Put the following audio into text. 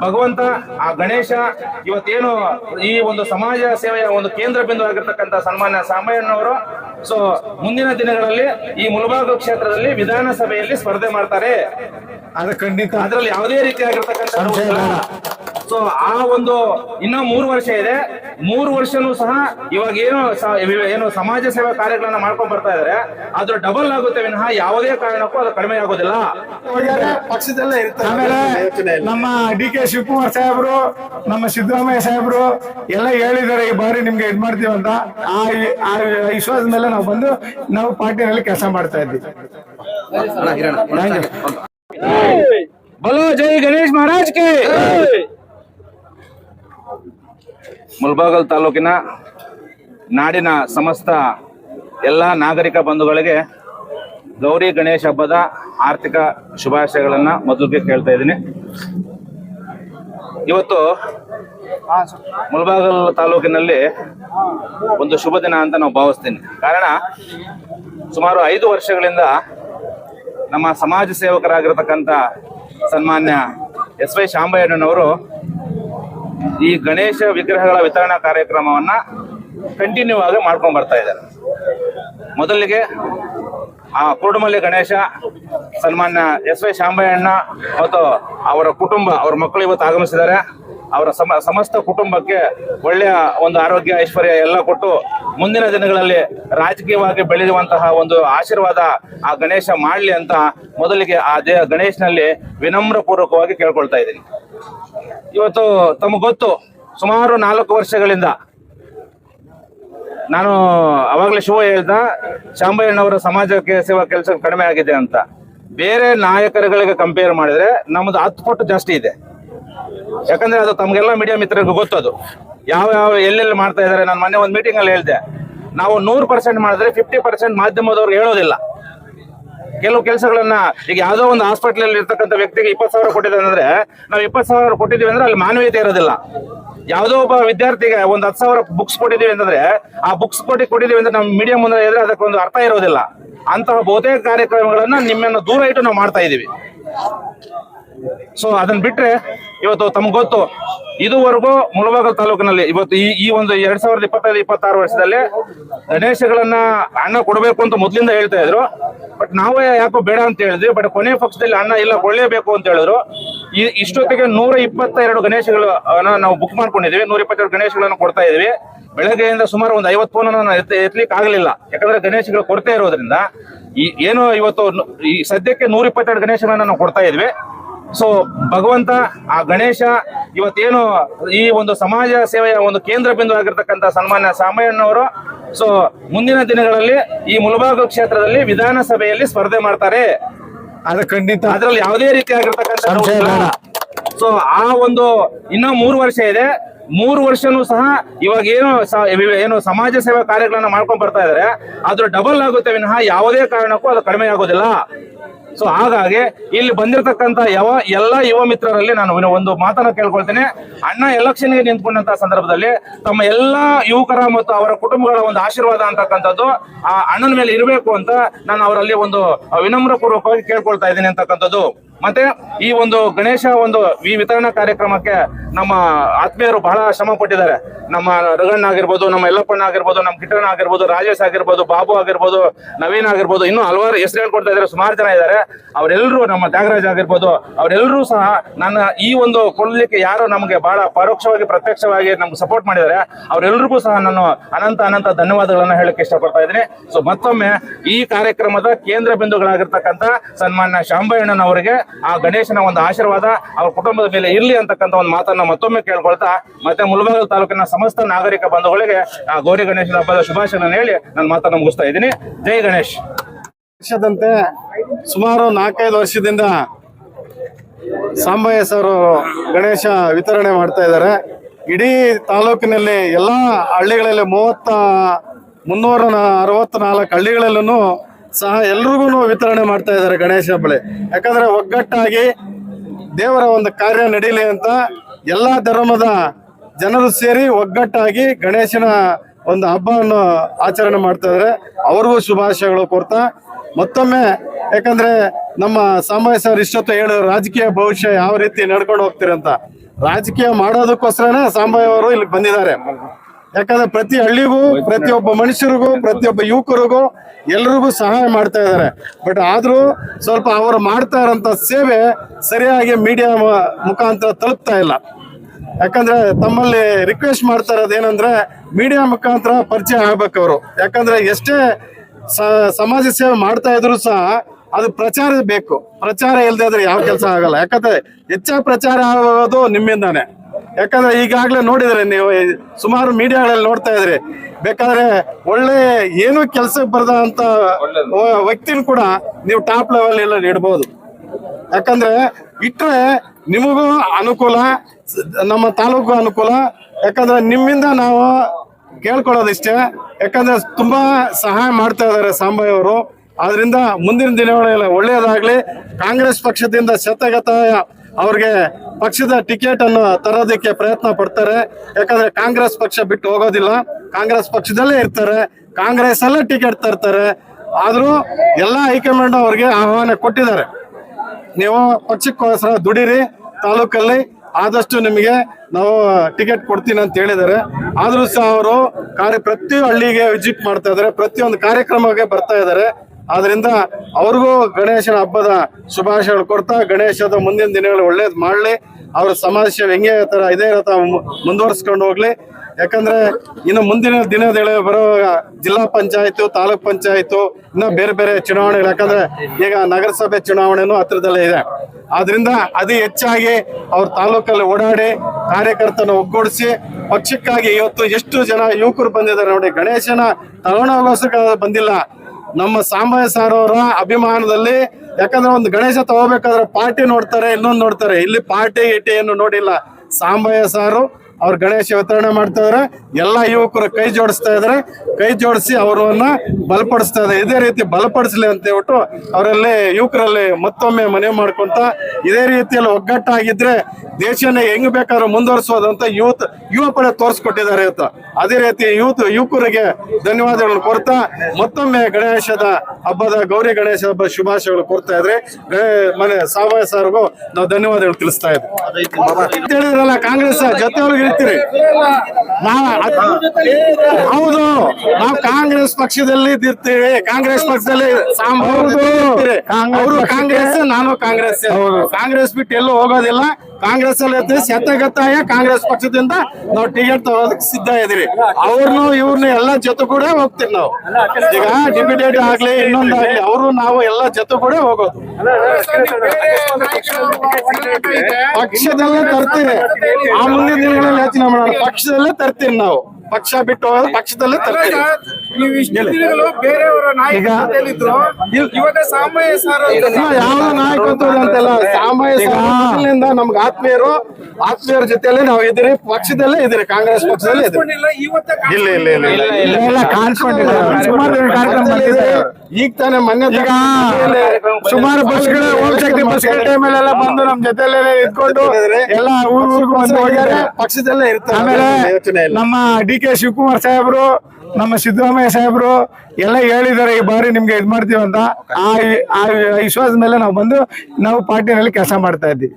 ಭಗವಂತ ಆ ಗಣೇಶ ಇವತ್ತೇನು ಈ ಒಂದು ಸಮಾಜ ಸೇವೆಯ ಒಂದು ಕೇಂದ್ರ ಬಿಂದು ಆಗಿರ್ತಕ್ಕಂಥ ಸನ್ಮಾನ್ಯ ಸಾಮಯ್ಯನವರು ಸೊ ಮುಂದಿನ ದಿನಗಳಲ್ಲಿ ಈ ಮುಳಬಾಗ ಕ್ಷೇತ್ರದಲ್ಲಿ ವಿಧಾನಸಭೆಯಲ್ಲಿ ಸ್ಪರ್ಧೆ ಮಾಡ್ತಾರೆ ಅದ ಖಂಡಿತ ಅದ್ರಲ್ಲಿ ಯಾವುದೇ ರೀತಿಯಾಗಿರ್ತಕ್ಕಂಥ. ಸೊ ಆ ಒಂದು ಇನ್ನ ಮೂರು ವರ್ಷ ಇದೆ. ಮೂರು ವರ್ಷನೂ ಸಹ ಇವಾಗ ಏನು ಏನು ಸಮಾಜ ಸೇವಾ ಕಾರ್ಯಗಳನ್ನ ಮಾಡ್ಕೊಂಡ್ ಬರ್ತಾ ಇದಾರೆ. ಅದ್ರ ಡಬಲ್ ಆಗುತ್ತೆ ವಿನಃ ಯಾವುದೇ ಕಾರಣಕ್ಕೂ ಅದು ಕಡಿಮೆ ಆಗೋದಿಲ್ಲ. ಪಕ್ಷದಲ್ಲೇ ಇರ್ತಾರೆ. ಆಮೇಲೆ ನಮ್ಮ ಡಿ ಕೆ ಶಿವಕುಮಾರ್ ಸಾಹೇಬ್ರು ನಮ್ಮ ಸಿದ್ದರಾಮಯ್ಯ ಸಾಹೇಬ್ರು ಎಲ್ಲ ಹೇಳಿದ್ದಾರೆ ಈ ಬಾರಿ ನಿಮ್ಗೆ ಇದ್ ಮಾಡ್ತೀವಿ ಅಂತ. ಆ ಆ ವಿಶ್ವಾಸದ ಮೇಲೆ ನಾವು ಬಂದು ನಾವು ಪಾರ್ಟಿನಲ್ಲಿ ಕೆಲಸ ಮಾಡ್ತಾ ಇದ್ವಿ ಬಲೋ ಜೈ ಗಣೇಶ್ ಮಹಾರಾಜ್ ಕೆ. ಮುಲ್ಬಾಗಲ್ ತಾಲೂಕಿನ ನಾಡಿನ ಸಮಸ್ತ ಎಲ್ಲ ನಾಗರಿಕ ಬಂಧುಗಳಿಗೆ ಗೌರಿ ಗಣೇಶ ಹಬ್ಬದ ಆರ್ಥಿಕ ಶುಭಾಶಯಗಳನ್ನು ಮೊದಲಿಗೆ ಕೇಳ್ತಾ ಇದ್ದೀನಿ. ಇವತ್ತು ಮುಲ್ಬಾಗಲ್ ತಾಲೂಕಿನಲ್ಲಿ ಒಂದು ಶುಭ ದಿನ ಅಂತ ನಾವು ಭಾವಿಸ್ತೀನಿ. ಕಾರಣ ಸುಮಾರು ಐದು ವರ್ಷಗಳಿಂದ ನಮ್ಮ ಸಮಾಜ ಸೇವಕರಾಗಿರ್ತಕ್ಕಂಥ ಸನ್ಮಾನ್ಯ ಎಸ್ ವೈ ಶಾಂಬಯ್ಯನವರು ಈ ಗಣೇಶ ವಿಗ್ರಹಗಳ ವಿತರಣಾ ಕಾರ್ಯಕ್ರಮವನ್ನ ಕಂಟಿನ್ಯೂ ಆಗಿ ಮಾಡ್ಕೊಂಡ್ ಬರ್ತಾ ಇದ್ದಾರೆ. ಮೊದಲಿಗೆ ಆ ಕುರುಡುಮಲ್ಲಿ ಗಣೇಶ, ಸನ್ಮಾನ್ಯ ಎಸ್ ವೈ ಶಾಂಬಯ್ಯಣ್ಣ ಮತ್ತು ಅವರ ಕುಟುಂಬ, ಅವ್ರ ಮಕ್ಕಳು ಇವತ್ತು ಆಗಮಿಸಿದ್ದಾರೆ. ಅವರ ಸಮ, ಸಮಸ್ತ ಕುಟುಂಬಕ್ಕೆ ಒಳ್ಳೆಯ ಒಂದು ಆರೋಗ್ಯ, ಐಶ್ವರ್ಯ ಎಲ್ಲ ಕೊಟ್ಟು ಮುಂದಿನ ದಿನಗಳಲ್ಲಿ ರಾಜಕೀಯವಾಗಿ ಬೆಳೆಯುವಂತಹ ಒಂದು ಆಶೀರ್ವಾದ ಆ ಗಣೇಶ ಮಾಡಲಿ ಅಂತ ಮೊದಲಿಗೆ ಆ ದೇ, ಗಣೇಶನಲ್ಲಿ ವಿನಮ್ರಪೂರ್ವಕವಾಗಿ ಕೇಳ್ಕೊಳ್ತಾ ಇದ್ದೀನಿ. ಇವತ್ತು ತಮಗೆ ಗೊತ್ತು, ಸುಮಾರು ನಾಲ್ಕು ವರ್ಷಗಳಿಂದ ನಾನು ಅವಾಗಲೇ ಶಿವ ಹೇಳ್ದ ಶಾಂಬಯ್ಯನವರ ಸಮಾಜಕ್ಕೆ ಸೇವಾ ಕೆಲಸ ಕಡಿಮೆ ಆಗಿದೆ ಅಂತ. ಬೇರೆ ನಾಯಕರುಗಳಿಗೆ ಕಂಪೇರ್ ಮಾಡಿದ್ರೆ ನಮ್ದು ಹತ್ತು ಪಟ್ಟು ಜಾಸ್ತಿ ಇದೆ. ಯಾಕಂದ್ರೆ ಅದು ತಮಗೆಲ್ಲ ಮೀಡಿಯಾ ಮಿತ್ರರಿಗೂ ಗೊತ್ತದು. ಯಾವ ಯಾವ ಎಲ್ಲೆಲ್ಲಿ ಮಾಡ್ತಾ ಇದ್ದಾರೆ ನಾನು ಮೊನ್ನೆ ಒಂದು ಮೀಟಿಂಗ್ ಅಲ್ಲಿ ಹೇಳ್ದೆ. ನಾವು ನೂರು ಪರ್ಸೆಂಟ್ ಮಾಡಿದ್ರೆ ಫಿಫ್ಟಿ ಪರ್ಸೆಂಟ್ ಮಾಧ್ಯಮದವ್ರು ಹೇಳೋದಿಲ್ಲ. ಕೆಲವು ಕೆಲಸಗಳನ್ನ ಈಗ ಯಾವುದೋ ಒಂದು ಹಾಸ್ಪಿಟಲ್ ಅಲ್ಲಿ ಇರ್ತಕ್ಕಂಥ ವ್ಯಕ್ತಿಗೆ ಇಪ್ಪತ್ತು ಸಾವಿರ ಕೊಟ್ಟಿದ್ದಾರೆ ಅಂದ್ರೆ, ನಾವು ಇಪ್ಪತ್ತು ಸಾವಿರ ಕೊಟ್ಟಿದ್ದೀವಿ ಅಂದ್ರೆ ಅಲ್ಲಿ ಮಾನವೀಯತೆ ಇರೋದಿಲ್ಲ. ಯಾವುದೋ ಒಬ್ಬ ವಿದ್ಯಾರ್ಥಿಗೆ ಒಂದು ಹತ್ತು ಸಾವಿರ ಬುಕ್ಸ್ ಕೊಟ್ಟಿದ್ದೀವಿ ಅಂತಂದ್ರೆ, ಆ ಬುಕ್ಸ್ ಕೊಟ್ಟು ಕೊಟ್ಟಿದ್ದೀವಿ ಅಂದ್ರೆ ನಮ್ಮ ಮೀಡಿಯಾ ಮುಂದೆ ಇದ್ರೆ ಅದಕ್ಕೆ ಒಂದು ಅರ್ಥ ಇರೋದಿಲ್ಲ. ಅಂತಹ ಬಹುತೇಕ ಕಾರ್ಯಕ್ರಮಗಳನ್ನ ನಿಮ್ಮನ್ನು ದೂರ ಇಟ್ಟು ನಾವು ಮಾಡ್ತಾ ಇದ್ದೀವಿ. ಸೊ ಅದನ್ನ ಬಿಟ್ರೆ ಇವತ್ತು ತಮ್ಗೆ ಗೊತ್ತು, ಇದುವರೆಗೂ ಮುಳಬಾಗಲ್ ತಾಲೂಕಿನಲ್ಲಿ ಇವತ್ತು ಈ ಈ ಒಂದು ಎರಡ್ ಸಾವಿರದ ಇಪ್ಪತ್ತೈದು, ಇಪ್ಪತ್ತಾರು ವರ್ಷದಲ್ಲಿ ಗಣೇಶಗಳನ್ನ ಅಣ್ಣ ಕೊಡಬೇಕು ಅಂತ ಮೊದ್ಲಿಂದ ಹೇಳ್ತಾ ಇದ್ರು. ಬಟ್ ನಾವೇ ಯಾಕೋ ಬೇಡ ಅಂತ ಹೇಳಿದ್ವಿ. ಬಟ್ ಕೊನೆ ಪಕ್ಷದಲ್ಲಿ ಅಣ್ಣ ಇಲ್ಲ ಕೊಳ್ಳೇಬೇಕು ಅಂತ ಹೇಳಿದ್ರು. ಈ, ಇಷ್ಟೊತ್ತಿಗೆ ನೂರ ಇಪ್ಪತ್ತೆರಡು ಗಣೇಶಗಳು ನಾವು ಬುಕ್ ಮಾಡ್ಕೊಂಡಿದ್ವಿ. ನೂರ ಇಪ್ಪತ್ತೆರಡು ಗಣೇಶಗಳನ್ನು ಕೊಡ್ತಾ ಇದ್ವಿ. ಬೆಳಗ್ಗೆಯಿಂದ ಸುಮಾರು ಒಂದು ಐವತ್ತು ಫೋನ್ ಎತ್ತ ಎತ್ತಲಿಕ್ಕೆ ಆಗಲಿಲ್ಲ. ಯಾಕಂದ್ರೆ ಗಣೇಶಗಳು ಕೊಡ್ತಾ ಇರೋದ್ರಿಂದ ಈ, ಏನು ಇವತ್ತು ಈ ಸದ್ಯಕ್ಕೆ ನೂರ ಇಪ್ಪತ್ತೆರಡು ಗಣೇಶಗಳನ್ನ ನಾವು ಕೊಡ್ತಾ ಇದ್ವಿ. ಸೊ ಭಗವಂತ ಆ ಗಣೇಶ ಇವತ್ತೇನು ಈ ಒಂದು ಸಮಾಜ ಸೇವೆಯ ಒಂದು ಕೇಂದ್ರ ಬಿಂದು ಆಗಿರ್ತಕ್ಕಂಥ ಸನ್ಮಾನ್ಯ ಸಾಮಯ್ಯನವರು ಸೊ ಮುಂದಿನ ದಿನಗಳಲ್ಲಿ ಈ ಮುಳಬಾಗ ಕ್ಷೇತ್ರದಲ್ಲಿ ವಿಧಾನಸಭೆಯಲ್ಲಿ ಸ್ಪರ್ಧೆ ಮಾಡ್ತಾರೆ. ಅದು ಖಂಡಿತ. ಅದರಲ್ಲಿ ಯಾವುದೇ ರೀತಿ ಆಗಿರ್ತಕ್ಕಂಥ. ಸೊ ಆ ಒಂದು ಇನ್ನೂ ಮೂರು ವರ್ಷ ಇದೆ. ಮೂರು ವರ್ಷನೂ ಸಹ ಇವಾಗ ಏನು ಏನು ಸಮಾಜ ಸೇವಾ ಕಾರ್ಯಗಳನ್ನ ಮಾಡ್ಕೊಂಡ್ ಬರ್ತಾ ಇದಾರೆ. ಅದ್ರ ಡಬಲ್ ಆಗುತ್ತೆ ವಿನಃ ಯಾವುದೇ ಕಾರಣಕ್ಕೂ ಅದು ಕಡಿಮೆ ಆಗೋದಿಲ್ಲ. ಸೊ ಹಾಗಾಗಿ ಇಲ್ಲಿ ಬಂದಿರತಕ್ಕಂತ ಯಾವ ಎಲ್ಲ ಯುವ ಮಿತ್ರರಲ್ಲಿ ನಾನು ಒಂದು ಮಾತನ್ನ ಕೇಳ್ಕೊಳ್ತೇನೆ. ಅಣ್ಣ ಎಲೆಕ್ಷನ್ಗೆ ನಿಂತ್ಕೊಂಡಂತ ಸಂದರ್ಭದಲ್ಲಿ ತಮ್ಮ ಎಲ್ಲಾ ಯುವಕರ ಮತ್ತು ಅವರ ಕುಟುಂಬಗಳ ಒಂದು ಆಶೀರ್ವಾದ ಅಂತಕ್ಕಂಥದ್ದು ಆ ಅಣ್ಣನ ಮೇಲೆ ಇರಬೇಕು ಅಂತ ನಾನು ಅವರಲ್ಲಿ ಒಂದು ವಿನಮ್ರ ಪೂರ್ವಕವಾಗಿ ಕೇಳ್ಕೊಳ್ತಾ ಇದ್ದೀನಿ ಅಂತಕ್ಕಂಥದ್ದು. ಮತ್ತೆ ಈ ಒಂದು ಗಣೇಶ ಒಂದು ಈ ವಿತರಣಾ ಕಾರ್ಯಕ್ರಮಕ್ಕೆ ನಮ್ಮ ಆತ್ಮೀಯರು ಬಹಳ ಶ್ರಮ ಪಟ್ಟಿದ್ದಾರೆ. ನಮ್ಮ ರಗಣ್ಣ ಆಗಿರ್ಬೋದು, ನಮ್ಮ ಯಲ್ಲಪ್ಪಣ್ಣ ಆಗಿರ್ಬೋದು, ನಮ್ಮ ಕಿಟ್ಟಣ್ಣ ಆಗಿರ್ಬೋದು, ರಾಜೇಶ್ ಆಗಿರ್ಬೋದು, ಬಾಬು ಆಗಿರ್ಬೋದು, ನವೀನ್ ಆಗಿರ್ಬೋದು, ಇನ್ನೂ ಹಲವಾರು ಹೆಸರು ಹೇಳ್ಕೊಡ್ತಾ ಇದ್ದಾರೆ, ಸುಮಾರು ಜನ ಇದ್ದಾರೆ. ಅವರೆಲ್ಲರೂ ನಮ್ಮ ತ್ಯಾಗರಾಜ್ ಆಗಿರ್ಬೋದು, ಅವರೆಲ್ಲರೂ ಸಹ ನನ್ನ ಈ ಒಂದು ಕೊಡಲಿಕ್ಕೆ ಯಾರು ನಮಗೆ ಬಹಳ ಪರೋಕ್ಷವಾಗಿ, ಪ್ರತ್ಯಕ್ಷವಾಗಿ ನಮ್ಗೆ ಸಪೋರ್ಟ್ ಮಾಡಿದ್ದಾರೆ. ಅವರೆಲ್ಲರಿಗೂ ಸಹ ನಾನು ಅನಂತ ಅನಂತ ಧನ್ಯವಾದಗಳನ್ನು ಹೇಳಕ್ಕೆ ಇಷ್ಟಪಡ್ತಾ ಇದ್ದೀನಿ. ಸೊ ಮತ್ತೊಮ್ಮೆ ಈ ಕಾರ್ಯಕ್ರಮದ ಕೇಂದ್ರ ಬಿಂದುಗಳಾಗಿರ್ತಕ್ಕಂಥ ಸನ್ಮಾನ್ಯ ಶಾಂಬಯ್ಯಣ್ಣನವರಿಗೆ ಆ ಗಣೇಶನ ಒಂದು ಆಶೀರ್ವಾದ ಅವ್ರ ಕುಟುಂಬದ ಮೇಲೆ ಇರಲಿ ಅಂತಕ್ಕಂಥ ಒಂದು ಮಾತನ್ನ ಮತ್ತೊಮ್ಮೆ ಕೇಳ್ಕೊಳ್ತಾ, ಮತ್ತೆ ಮುಳಬಾಗಲ್ ತಾಲೂಕಿನ ಸಮಸ್ತ ನಾಗರಿಕ ಬಂಧುಗಳಿಗೆ ಆ ಗೌರಿ ಗಣೇಶನ ಹಬ್ಬದ ಶುಭಾಶಯಗಳನ್ನು ಹೇಳಿ ನನ್ನ ಮಾತನ್ನ ಮುಗಿಸ್ತಾ ಇದ್ದೀನಿ. ಜೈ ಗಣೇಶ್. ವರ್ಷದಂತೆ ಸುಮಾರು ನಾಲ್ಕೈದು ವರ್ಷದಿಂದ ಸಾಂಬಯ್ಯ ಸರ್ ಗಣೇಶ ವಿತರಣೆ ಮಾಡ್ತಾ ಇದ್ದಾರೆ. ಇಡೀ ತಾಲೂಕಿನಲ್ಲಿ ಎಲ್ಲ ಹಳ್ಳಿಗಳಲ್ಲಿ ಮೂವತ್ತ ಮುನ್ನೂರ ಅರವತ್ತ್ ನಾಲ್ಕು ಹಳ್ಳಿಗಳಲ್ಲೂ ಸಹ ಎಲ್ರಿಗೂ ವಿತರಣೆ ಮಾಡ್ತಾ ಇದ್ದಾರೆ ಗಣೇಶ ಹಬ್ಬಳೆ. ಯಾಕಂದ್ರೆ ಒಗ್ಗಟ್ಟಾಗಿ ದೇವರ ಒಂದು ಕಾರ್ಯ ನಡೀಲಿ ಅಂತ ಎಲ್ಲ ಧರ್ಮದ ಜನರು ಸೇರಿ ಒಗ್ಗಟ್ಟಾಗಿ ಗಣೇಶನ ಒಂದು ಹಬ್ಬವನ್ನು ಆಚರಣೆ ಮಾಡ್ತಾ ಇದ್ದಾರೆ. ಅವ್ರಿಗೂ ಶುಭಾಶಯಗಳು ಕೊಡ್ತಾ ಮತ್ತೊಮ್ಮೆ, ಯಾಕಂದ್ರೆ ನಮ್ಮ ಸಾಂಬಯ್ಯ ಸರ್ ಇಷ್ಟೊತ್ತು ಹೇಳು ರಾಜಕೀಯ ಭವಿಷ್ಯ ಯಾವ ರೀತಿ ನಡ್ಕೊಂಡು ಹೋಗ್ತೀರಂತ ರಾಜಕೀಯ ಮಾಡೋದಕ್ಕೋಸ್ಕರನೇ ಸಾಂಬಾಯಿ ಅವರು ಇಲ್ಲಿಗೆ ಬಂದಿದ್ದಾರೆ. ಯಾಕಂದ್ರೆ ಪ್ರತಿ ಹಳ್ಳಿಗೂ ಪ್ರತಿಯೊಬ್ಬ ಮನುಷ್ಯರಿಗೂ ಪ್ರತಿಯೊಬ್ಬ ಯುವಕರಿಗೂ ಎಲ್ರಿಗೂ ಸಹಾಯ ಮಾಡ್ತಾ ಇದ್ದಾರೆ. ಬಟ್ ಆದರೂ ಸ್ವಲ್ಪ ಅವರು ಮಾಡ್ತಾ ಇರೋಂಥ ಸೇವೆ ಸರಿಯಾಗಿ ಮೀಡಿಯಾ ಮುಖಾಂತರ ತಲುಪ್ತಾ ಇಲ್ಲ. ಯಾಕಂದ್ರೆ ತಮ್ಮಲ್ಲಿ ರಿಕ್ವೆಸ್ಟ್ ಮಾಡ್ತಾ ಇರೋದು ಏನಂದ್ರೆ ಮೀಡಿಯಾ ಮುಖಾಂತರ ಪರಿಚಯ ಆಗ್ಬೇಕು ಅವರು. ಯಾಕಂದ್ರೆ ಎಷ್ಟೇ ಸಮಾಜ ಸೇವೆ ಮಾಡ್ತಾ ಇದ್ರು ಸಹ ಅದು ಪ್ರಚಾರ ಬೇಕು. ಪ್ರಚಾರ ಇಲ್ಲದೆ ಆದ್ರೆ ಯಾವ ಕೆಲಸ ಆಗಲ್ಲ. ಯಾಕಂದ್ರೆ ಹೆಚ್ಚಾಗಿ ಪ್ರಚಾರ ಆಗೋದು ನಿಮ್ಮಿಂದಾನೆ. ಯಾಕಂದ್ರೆ ಈಗಾಗಲೇ ನೋಡಿದ್ರೆ ನೀವು ಸುಮಾರು ಮೀಡಿಯಾಗಳಲ್ಲಿ ನೋಡ್ತಾ ಇದ್ರಿ. ಬೇಕಾದ್ರೆ ಒಳ್ಳೆ ಏನು ಕೆಲಸ ಬರದ ಅಂತ ವ್ಯಕ್ತಿನ ಕೂಡ ನೀವು ಟಾಪ್ ಲೆವೆಲ್ ಎಲ್ಲ ಇಡ್ಬೋದು ಯಾಕಂದ್ರೆ ಇಟ್ರೆ ನಿಮಗೂ ಅನುಕೂಲ ನಮ್ಮ ತಾಲೂಕು ಅನುಕೂಲ. ಯಾಕಂದ್ರೆ ನಿಮ್ಮಿಂದ ನಾವು ಕೇಳ್ಕೊಳ್ಳೋದಿಷ್ಟೇ. ಯಾಕಂದ್ರೆ ತುಂಬಾ ಸಹಾಯ ಮಾಡ್ತಾ ಇದ್ದಾರೆ ಸಾಂಬಯ್ಯ ಅವರು. ಆದ್ರಿಂದ ಮುಂದಿನ ದಿನಗಳಲ್ಲಿ ಒಳ್ಳೆಯದಾಗ್ಲಿ ಕಾಂಗ್ರೆಸ್ ಪಕ್ಷದಿಂದ ಶತಗತಾಯ ಅವ್ರಿಗೆ ಪಕ್ಷದ ಟಿಕೆಟ್ ಅನ್ನು ತರೋದಕ್ಕೆ ಪ್ರಯತ್ನ ಪಡ್ತಾರೆ. ಯಾಕಂದ್ರೆ ಕಾಂಗ್ರೆಸ್ ಪಕ್ಷ ಬಿಟ್ಟು ಹೋಗೋದಿಲ್ಲ. ಕಾಂಗ್ರೆಸ್ ಪಕ್ಷದಲ್ಲೇ ಇರ್ತಾರೆ. ಕಾಂಗ್ರೆಸ್ ಅಲ್ಲೇ ಟಿಕೆಟ್ ತರ್ತಾರೆ. ಆದರೂ ಎಲ್ಲ ಹೈಕಮಾಂಡ್ ಅವ್ರಿಗೆ ಆಹ್ವಾನ ಕೊಟ್ಟಿದ್ದಾರೆ. ನೀವು ಪಕ್ಷಕ್ಕೋಸ್ಕರ ದುಡೀರಿ. ತಾಲೂಕಲ್ಲಿ ಆದಷ್ಟು ನಿಮಗೆ ನಾವು ಟಿಕೆಟ್ ಕೊಡ್ತೀನಿ ಅಂತ ಹೇಳಿದ್ದಾರೆ. ಆದರೂ ಸಹ ಅವರು ಕಾರ್ಯ ಪ್ರತಿ ಹಳ್ಳಿಗೆ ವಿಸಿಟ್ ಮಾಡ್ತಾ ಇದ್ದಾರೆ. ಪ್ರತಿಯೊಂದು ಕಾರ್ಯಕ್ರಮಕ್ಕೆ ಬರ್ತಾ ಇದ್ದಾರೆ. ಆದ್ರಿಂದ ಅವ್ರಿಗೂ ಗಣೇಶನ ಹಬ್ಬದ ಶುಭಾಶಯಗಳು ಕೊಡ್ತಾ ಗಣೇಶದ ಮುಂದಿನ ದಿನಗಳು ಒಳ್ಳೇದು ಮಾಡಲಿ. ಅವ್ರ ಸಮಾಜ ಸೇವೆ ಹೆಂಗೆ ತರ ಇದೇ ತರ ಮುಂದುವರ್ಸ್ಕೊಂಡು ಹೋಗ್ಲಿ. ಯಾಕಂದ್ರೆ ಇನ್ನು ಮುಂದಿನ ದಿನದ ಬರುವಾಗ ಜಿಲ್ಲಾ ಪಂಚಾಯತ್, ತಾಲೂಕ್ ಪಂಚಾಯತ್, ಇನ್ನ ಬೇರೆ ಬೇರೆ ಚುನಾವಣೆಗಳು. ಯಾಕಂದ್ರೆ ಈಗ ನಗರಸಭೆ ಚುನಾವಣೆನೂ ಹತ್ರದಲ್ಲೇ ಇದೆ. ಆದ್ರಿಂದ ಅದು ಹೆಚ್ಚಾಗಿ ಅವ್ರ ತಾಲೂಕಲ್ಲಿ ಓಡಾಡಿ ಕಾರ್ಯಕರ್ತನ ಒಗ್ಗೂಡಿಸಿ ಪಕ್ಷಕ್ಕಾಗಿ ಇವತ್ತು ಎಷ್ಟು ಜನ ಯುವಕರು ಬಂದಿದ್ದಾರೆ ನೋಡಿ. ಗಣೇಶನ ತಗೊಂಡೋಗೋಸ್ಕರ ಬಂದಿಲ್ಲ. ನಮ್ಮ ಸಾಂಬಯ್ಯ ಸರ್ ಅವರ ಅಭಿಮಾನದಲ್ಲಿ, ಯಾಕಂದ್ರೆ ಒಂದು ಗಣೇಶ ತಗೋಬೇಕಾದ್ರೆ ಪಾರ್ಟಿ ನೋಡ್ತಾರೆ, ಇನ್ನೊಂದು ನೋಡ್ತಾರೆ. ಇಲ್ಲಿ ಪಾರ್ಟಿ ಗಿಟಿ ಏನು ನೋಡಿಲ್ಲ. ಸಾಂಬಯ್ಯ ಸಾರು ಅವ್ರ ಗಣೇಶ ವಿತರಣೆ ಮಾಡ್ತಾ ಇದಾರೆ. ಎಲ್ಲ ಯುವಕರು ಕೈ ಜೋಡಿಸ್ತಾ ಇದಾರೆ. ಕೈ ಜೋಡಿಸಿ ಅವರನ್ನ ಬಲಪಡಿಸ್ತಾ ಇದ್ದಾರೆ ಇದೇ ರೀತಿ ಬಲಪಡಿಸ್ಲಿ ಅಂತ ಹೇಳ್ಬಿಟ್ಟು ಅವರಲ್ಲಿ ಯುವಕರಲ್ಲಿ ಮತ್ತೊಮ್ಮೆ ಮನವಿ ಮಾಡ್ಕೊಂತ ಇದೇ ರೀತಿಯಲ್ಲಿ ಒಗ್ಗಟ್ಟಾಗಿದ್ರೆ ದೇಶನ ಹೆಂಗ್ ಬೇಕಾದ್ರೂ ಮುಂದುವರಿಸುವುದಂತ ಯೂತ್ ಯುವ ಪಡೆ ತೋರಿಸ್ಕೊಟ್ಟಿದ್ದಾರೆ ಅಂತ. ಅದೇ ರೀತಿ ಯೂತ್ ಯುವಕರಿಗೆ ಧನ್ಯವಾದಗಳನ್ನು ಕೊಡ್ತಾ ಮತ್ತೊಮ್ಮೆ ಗಣೇಶದ ಹಬ್ಬದ ಗೌರಿ ಗಣೇಶ ಹಬ್ಬ ಶುಭಾಶಯಗಳು ಕೊಡ್ತಾ ಇದ್ರೆ ಮನೆ ಸಾವಯ ಸಾರ್ಗೂ ನಾವು ಧನ್ಯವಾದಗಳು ತಿಳಿಸ್ತಾ ಇದ್ವಿ. ಹೇಳಿದ್ರಲ್ಲ ಕಾಂಗ್ರೆಸ್ ಜೊತೆಯವ್ರಿಗೆ ಇರ್ತೀರಿ ನಾವು ಹೌದು ನಾವು ಕಾಂಗ್ರೆಸ್ ಪಕ್ಷದಲ್ಲಿ ಇದ್ದಿರ್ತೀವಿ ಕಾಂಗ್ರೆಸ್ ಪಕ್ಷದಲ್ಲಿ ಅವರು ಕಾಂಗ್ರೆಸ್ ನಾನು ಕಾಂಗ್ರೆಸ್ ಕಾಂಗ್ರೆಸ್ ಬಿಟ್ಟು ಎಲ್ಲೂ ಹೋಗೋದಿಲ್ಲ ಕಾಂಗ್ರೆಸ್ ಅಲ್ಲಿ ಶತಗತಾಯ ಕಾಂಗ್ರೆಸ್ ಪಕ್ಷದಿಂದ ನಾವು ಟಿಕೆಟ್ ತಗೋದಕ್ಕೆ ಸಿದ್ಧ ಇದೀವಿ ಅವ್ರನ್ನು ಇವ್ರನ್ನ ಎಲ್ಲ ಜೊತೆ ಕೂಡ ಹೋಗ್ತೀವಿ ನಾವು ಈಗ ಡಿಪ್ಯೂಟೇಟ್ ಆಗ್ಲಿ ಇನ್ನೊಂದಾಗ್ಲಿ ಅವರು ನಾವು ಎಲ್ಲ ಜೊತೆ ಕೂಡ ಹೋಗೋದು ಪಕ್ಷದಲ್ಲೇ ತರ್ತೀವಿ. ಆ ಮುಂದಿನ ದಿನಗಳಲ್ಲಿ ಯೋಚನೆ ಮಾಡೋಣ ಪಕ್ಷದಲ್ಲೇ ತರ್ತೀವಿ ನಾವು. ಪಕ್ಷ ಬಿಟ್ಟು ಹೋಗೋದು ಪಕ್ಷದಲ್ಲೇ ತರ್ತೀವಿ. ನೀವು ಇಷ್ಟು ದಿನಗಳು ಬೇರೆಯವರ ನಾಯಕತ್ವದಲ್ಲಿದ್ರು ಇವಾಗ ಸಾಮಯ್ಯ ಸರ್ ಯಾವ ನಾಯಕತ್ವದ ಅಂತೆಲ್ಲ ಸಾಮಾನ್ಯ ಮೊದಲಿನಿಂದ ನಮ್ಗೆ ಆತ್ಮೀಯರು ಆತ್ಮೀಯರ ಜೊತೆಲೆ ನಾವು ಇದ್ದೀರಿ ಪಕ್ಷದಲ್ಲೇ ಇದ್ದೀರಿ ಕಾಂಗ್ರೆಸ್ ಪಕ್ಷದಲ್ಲೇ ಇದ್ದೀರಿ. ಇವತ್ತ ಇಲ್ಲ ಇಲ್ಲ ಇಲ್ಲ ಇಲ್ಲ ಇಲ್ಲ ಇಲ್ಲ ಸುಮಾರು ಕಾರ್ಯಕ್ರಮ ಈಗ ತಾನೇ ಮೊನ್ನೆ ಸುಮಾರು ಬಸ್ಗಳು ಓಂ ಶಕ್ತಿ ಬಸ್ಗಳ ಟೈಮಲ್ಲೆಲ್ಲ ಬಂದು ನಮ್ ಜೊತೆಲ್ಲೇ ಇದ್ಕೊಂಡು ಎಲ್ಲ ಊರ್ ಊರ್ಗೂ ಬಂದು ಹೋಗ್ಯಾರೆ. ಪಕ್ಷದಲ್ಲೇ ಇರ್ತಾರೆ. ಆಮೇಲೆ ನಮ್ಮ ಡಿ ಕೆ ಶಿವಕುಮಾರ್ ಸಾಹೇಬ್ರು ನಮ್ಮ ಸಿದ್ದರಾಮಯ್ಯ ಸಾಹೇಬ್ರು ಎಲ್ಲ ಹೇಳಿದ್ದಾರೆ ಈ ಬಾರಿ ನಿಮ್ಗೆ ಇದು ಮಾಡ್ತೀವಿ ಅಂತ. ಆ ಆ ವಿಶ್ವಾಸದ ಮೇಲೆ ನಾವು ಬಂದು ನಾವು ಪಾರ್ಟಿನಲ್ಲಿ ಕೆಲಸ ಮಾಡ್ತಾ ಇದ್ದೀವಿ.